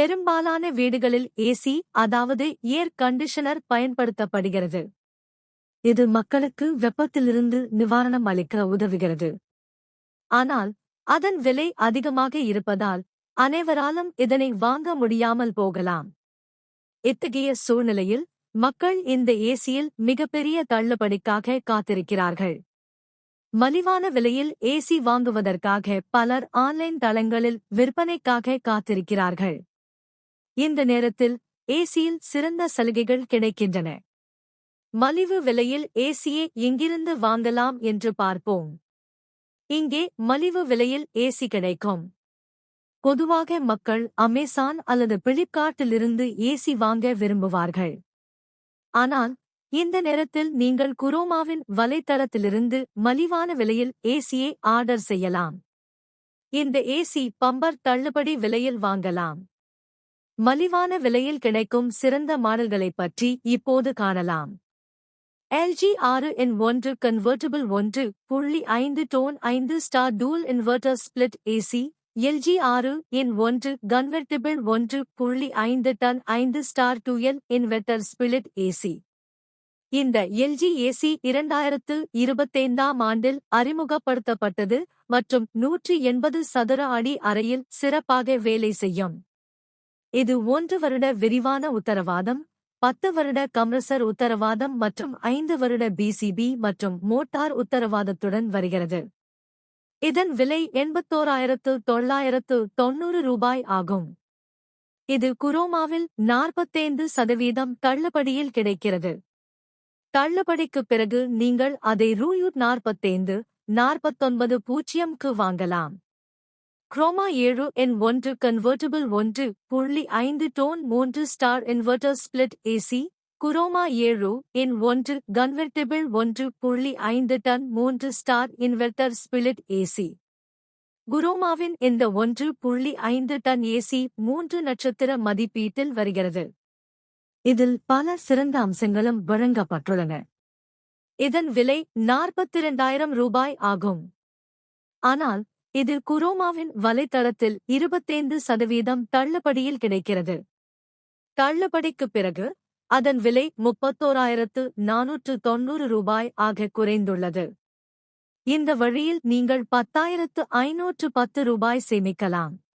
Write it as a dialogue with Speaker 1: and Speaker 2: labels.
Speaker 1: பெரும்பாலான வீடுகளில் ஏசி அதாவது ஏர் கண்டிஷனர் பயன்படுத்தப்படுகிறது. இது மக்களுக்கு வெப்பத்திலிருந்து நிவாரணம் அளிக்க உதவுகிறது. ஆனால் அதன் விலை அதிகமாக இருப்பதால் அனைவராலும் இதனை வாங்க முடியாமல் போகலாம். இத்தகைய சூழ்நிலையில் மக்கள் இந்த ஏசியில் மிகப்பெரிய தள்ளுபடிக்காக காத்திருக்கிறார்கள். மலிவான விலையில் ஏசி வாங்குவதற்காக பலர் ஆன்லைன் தளங்களில் விற்பனைக்காக காத்திருக்கிறார்கள். இந்த நேரத்தில் ஏசியில் சிறந்த சலுகைகள் கிடைக்கின்றன. மலிவு விலையில் ஏசியை எங்கிருந்து வாங்கலாம் என்று பார்ப்போம். இங்கே மலிவு விலையில் ஏசி கிடைக்கும். பொதுவாக மக்கள் அமேசான் அல்லது பிளிப்கார்ட்டிலிருந்து ஏசி வாங்க விரும்புவார்கள். ஆனால் இந்த நேரத்தில் நீங்கள் குரோமாவின் வலைத்தளத்திலிருந்து மலிவான விலையில் ஏசியை ஆர்டர் செய்யலாம். இந்த ஏசி பம்பர் தள்ளுபடி விலையில் வாங்கலாம். மலிவான விலையில் கிடைக்கும் சிறந்த மாடல்களைப் பற்றி இப்போது காணலாம். எல்ஜி ஆறு என் ஒன்று கன்வெர்டிபிள் ஒன்று புள்ளி ஐந்து டோன் ஐந்து star dual inverter split AC LG ஆறு என் ஒன்று கன்வெர்டிபிள் ஒன்று புள்ளி ஐந்து டன் ஐந்து star dual inverter split AC இந்த எல்ஜி ஏசி இரண்டாயிரத்து இருபத்தைந்தாம் ஆண்டில் அறிமுகப்படுத்தப்பட்டது மற்றும் நூற்றி எண்பது சதுர அடி அறையில் சிறப்பாக வேலை செய்யும். இது ஒன்று வருட விரிவான உத்தரவாதம் பத்து வருட கம்ரசர் உத்தரவாதம் மற்றும் ஐந்து வருட பிசிபி மற்றும் மோட்டார் உத்தரவாதத்துடன் வருகிறது. இதன் விலை எண்பத்தோராயிரத்து தொள்ளாயிரத்து தொன்னூறு ரூபாய் ஆகும். இது குரோமாவில் நாற்பத்தைந்து சதவீதம் தள்ளுபடியில் கிடைக்கிறது. தள்ளுபடிக்குப் பிறகு நீங்கள் அதை ரூயூட் நாற்பத்தைந்து நாற்பத்தொன்பது பூஜ்ஜியம்க்கு வாங்கலாம். குரோமா ஏழு என் ஒன்று கன்வெர்டபிள் ஒன்று புள்ளி ஐந்து டோன் மூன்று star inverter split AC Croma ஏழு என் ஒன்று கன்வெர்டிபிள் ஒன்று புள்ளி ஐந்து டன் மூன்று ஸ்டார் இன்வெர்டர் ஸ்பிளிட் ஏசி குரோமாவின் இந்த ஒன்று புள்ளி ஐந்து டன் ஏசி மூன்று நட்சத்திர மதிப்பீட்டில் வருகிறது. இதில் பல சிறந்த அம்சங்களும் வழங்கப்பட்டுள்ளன. இதன் விலை நாற்பத்திரண்டாயிரம் ரூபாய் ஆகும். ஆனால் இதில் குரோமாவின் வலைத்தளத்தில் இருபத்தைந்து சதவீதம் தள்ளுபடியில் கிடைக்கிறது. தள்ளுபடிக்குப் பிறகு அதன் விலை முப்பத்தோராயிரத்து நானூற்று தொன்னூறு ரூபாய் ஆக குறைந்துள்ளது. இந்த வழியில் நீங்கள் பத்தாயிரத்து ஐநூற்று பத்து ரூபாய் சேமிக்கலாம்.